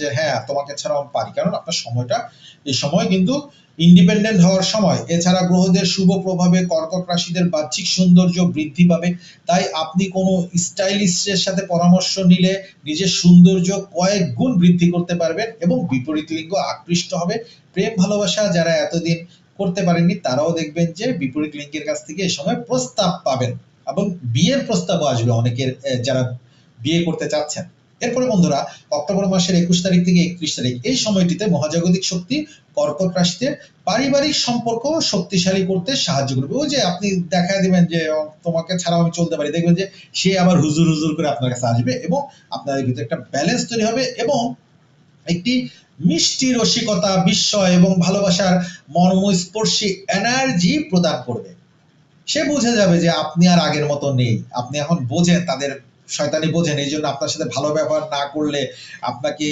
যে হ্যাঁ তোমাকে ছাড়াও আমি পারি। কারণ আপনার সময়টা, এই সময় কিন্তু ইন্ডিপেন্ডেন্ট হওয়ার সময়, এছাড়া গ্রহদের শুভ প্রভাবে কর্কট রাশিদের বাহ্যিক সৌন্দর্য বৃদ্ধি পাবে। তাই আপনি কোনো স্টাইলিস্টের সাথে পরামর্শ নিলে নিজের সৌন্দর্য কয়েক গুণ বৃদ্ধি করতে পারবেন এবং বিপরীত লিঙ্গ আকৃষ্ট হবে। প্রেম, ভালোবাসা যারা এতদিন করতে পারেননি, তারাও দেখবেন যে বিপরীত লিঙ্গের কাছ থেকে এই সময় প্রস্তাব পাবেন। এবং বিয়ের প্রস্তাবও আসবে অনেকের যারা বিয়ে করতে চাচ্ছেন। এরপরে বন্ধুরা, অক্টোবর মাসের একুশ তারিখ থেকে একত্রিশ তারিখ, এই সময়টিতে মহাজাগতিক শক্তি কর্কট রাশিতে পারিবারিক সম্পর্ক শক্তিশালী করতে সাহায্য করবে। ওই যে আপনি দেখা দিবেন যে তোমাকে ছাড়াও আমি চলতে পারি। দেখবেন যে সে আবার হুজুর হুজুর করে আপনার কাছে আসবে এবং আপনাদের ভিতরে একটা ব্যালেন্স তৈরি হবে এবং একটি মিষ্টি রসিকতা, বিস্ময় এবং ভালোবাসার মর্মস্পর্শী এনার্জি প্রদান করবে। সে বুঝে যাবে যে আপনি আর আগের মতো নেই। আপনি এখন বোঝেন তাদের শয়তানি বোঝেন এই জন্য আপনার সাথে ভালো ব্যবহার না করলে আপনাকে